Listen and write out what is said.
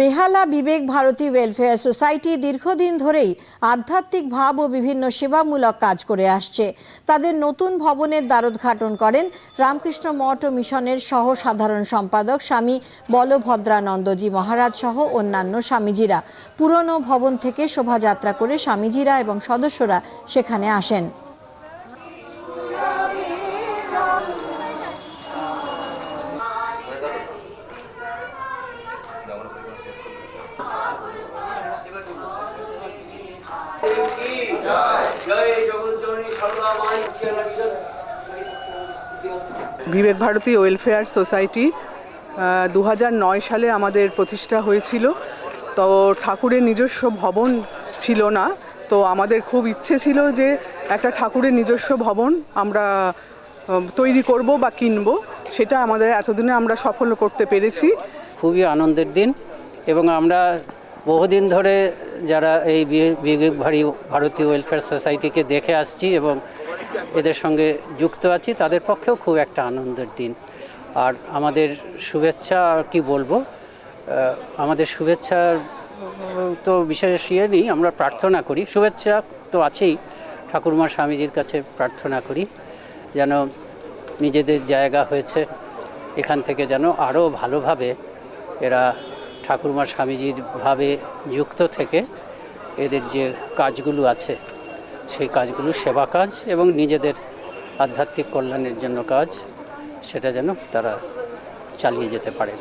বেহালা বিবেক Bharati welfare society দীর্ঘদিন ধরেই আধ্যাত্মিক ভাব ও বিভিন্ন সেবামূলক কাজ করে আসছে। তাদের নতুন ভবনের দ্বারোদ্ঘাটন করেন রামকৃষ্ণ মঠ ও মিশনের সহ সাধারণ সম্পাদক স্বামী বলভদ্রানন্দজি মহারাজ সহ অন্যান্য স্বামীজিরা। পুরনো ভবন থেকে শোভাযাত্রা করে স্বামীজিরা এবং সদস্যরা সেখানে আসেন। বিবেক ভারতী ওয়েলফেয়ার সোসাইটি দু সালে আমাদের প্রতিষ্ঠা হয়েছিল। তো ঠাকুরের নিজস্ব ভবন ছিল না। তো আমাদের খুব ইচ্ছে ছিল যে একটা ঠাকুরের নিজস্ব ভবন আমরা তৈরি করব বা কিনব। সেটা আমাদের এতদিনে আমরা সফল করতে পেরেছি। খুবই আনন্দের দিন এবং আমরা বহুদিন ধরে যারা এই ভারী ভারতীয় ওয়েলফেয়ার সোসাইটিকে দেখে আসছি এবং এদের সঙ্গে যুক্ত আছি তাদের পক্ষেও খুব একটা আনন্দের দিন। আর আমাদের শুভেচ্ছা কি বলব? আমাদের শুভেচ্ছার উম, তো বিশেষ ইয়ে নেই আমরা প্রার্থনা করি। শুভেচ্ছা তো আছেই ঠাকুরমা স্বামীজির কাছে প্রার্থনা করি যেন নিজেদের জায়গা হয়েছে এখান থেকে যেন আরও ভালোভাবে এরা ঠাকুরমা স্বামীজির ভাবে যুক্ত থেকে এদের যে কাজগুলো আছে, সেই কাজগুলো সেবা কাজ এবং নিজেদের আধ্যাত্মিক কল্যাণের জন্য কাজ, সেটা যেন তারা চালিয়ে যেতে পারে।